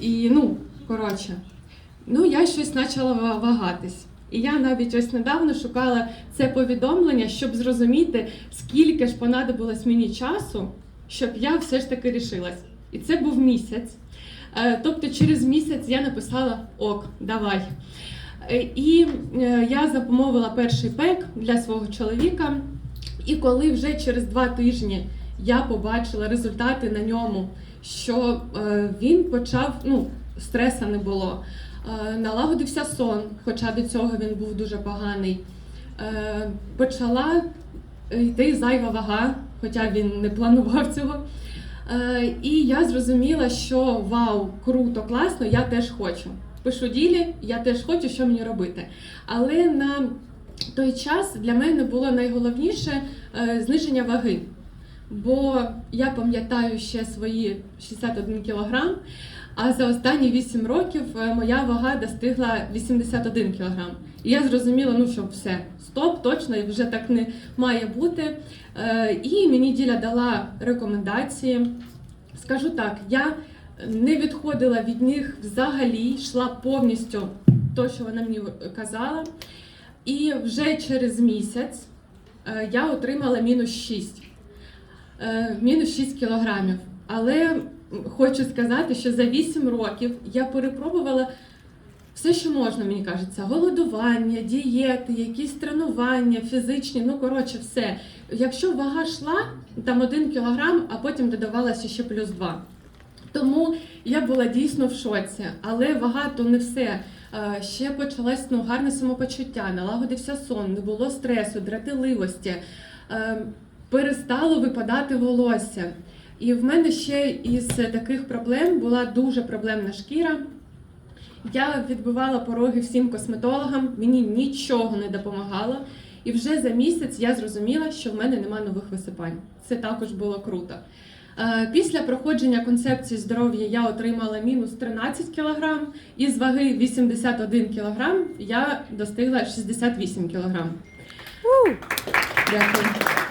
І ну, коротше, ну я щось почала вагатись. І я навіть ось недавно шукала це повідомлення, щоб зрозуміти, скільки ж понадобилось мені часу, щоб я все ж таки рішилась. І це був місяць. Е, Тобто через місяць я написала ок, давай. Е, І е, я замовила перший пек для свого чоловіка. І коли вже через два тижні я побачила результати на ньому, що е, він почав, ну, стреса не було, е, налагодився сон, хоча до цього він був дуже поганий. Е, почала йти зайва вага, хоча він не планував цього. І я зрозуміла, що вау, круто, класно, я теж хочу. Пишу ділі, я теж хочу, що мені робити. Але на той час для мене було найголовніше зниження ваги. Бо я пам'ятаю ще свої 61 кілограм, а за останні 8 років е, моя вага достигла 81 кілограм. І я зрозуміла, ну що все, стоп, точно, вже так не має бути. Е, І мені діля дала рекомендації. Скажу так, я не відходила від них взагалі, йшла повністю то, що вона мені казала. І вже через місяць е, я отримала мінус 6. Е, Мінус 6 кілограмів. Але хочу сказати, що за 8 років я перепробувала все, що можна, мені кажеться: голодування, дієти, якісь тренування, фізичні, ну коротше, все. Якщо вага йшла, там 1 кілограм, а потім додавалося ще плюс 2. Тому я була дійсно в шоці, але вага то не все. Е, Ще почалось ну, гарне самопочуття, налагодився сон, не було стресу, дратиливості, е, перестало випадати волосся. І в мене ще із таких проблем була дуже проблемна шкіра. Я відбивала пороги всім косметологам, мені нічого не допомагало. І вже за місяць я зрозуміла, що в мене немає нових висипань. Це також було круто. Е, Після проходження концепції здоров'я я отримала мінус 13 кг, і з ваги 81 кг я достигла 68 кг. Дякую.